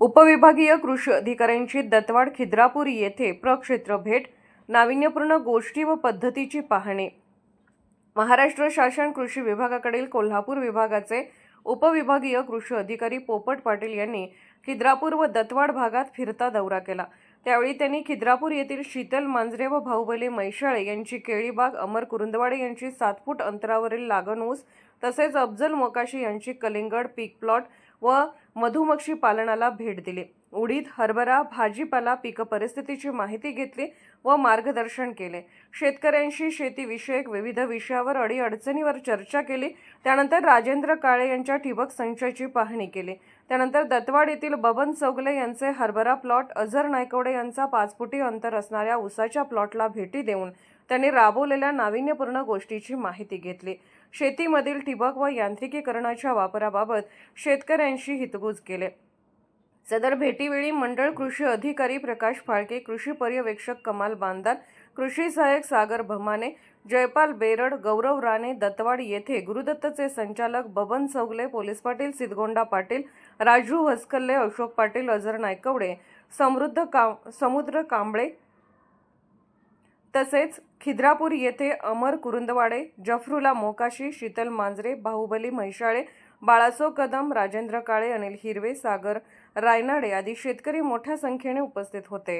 उपविभागीय कृषी अधिकाऱ्यांची दत्तवाड खिद्रापूर येथे प्रक्षेत्र भेट नाविन्यपूर्ण गोष्टी व पद्धतीची पाहणी. महाराष्ट्र शासन कृषी विभागाकडील कोल्हापूर विभागाचे उपविभागीय कृषी अधिकारी पोपट पाटील यांनी खिद्रापूर व दत्तवाड भागात फिरता दौरा केला. त्यावेळी त्यांनी खिद्रापूर येथील शीतल मांजरे व भाऊबली मैशाळे यांची केळीबाग अमर कुरुंदवाडे यांची सात फूट अंतरावरील लागण ऊस तसेच अफजल मोकाशी यांची कलिंगड पीक प्लॉट व मधुमक्षी पालनाला भेट दिली. उडीद हरभरा भाजीपाला पीक परिस्थितीची माहिती घेतली व मार्गदर्शन केले. शेतकऱ्यांशी शेतीविषयक विविध विषयावर अडीअडचणीवर चर्चा केली. त्यानंतर राजेंद्र काळे यांच्या ठिबक संचाची पाहणी केली. त्यानंतर दत्तवाड येथील बबन चौगले यांचे हरभरा प्लॉट अझर नायकवडे यांचा पाच फुटी अंतर असणाऱ्या उसाच्या प्लॉटला भेटी देऊन त्यांनी राबवलेल्या नाविन्यपूर्ण गोष्टीची माहिती घेतली. शेतीमधील ठिबक व यांत्रिकीकरणाच्या वापराबाबत शेतकऱ्यांशी हितगुज केले. सदर भेटीवेळी मंडळ कृषी अधिकारी प्रकाश फाळके कृषी पर्यवेक्षक कमाल बांदार कृषी सहाय्यक सागर भमाने जयपाल बेरड गौरव राणे दत्तवाड येथे गुरुदत्तचे संचालक बबन चौगले पोलीस पाटील सिद्धगोंडा पाटील राजू हसकल्ले अशोक पाटील अजर नायकवडे समृद्ध का समुद्र कांबळे तसेच खिद्रापूर येथे अमर कुरुंदवाडे जफरुला मोकाशी शीतल मांजरे बाहुबली म्हैशाळे बाळासो कदम राजेंद्र काळे अनिल हिरवे सागर रायनाडे आदी शेतकरी मोठ्या संख्येने उपस्थित होते.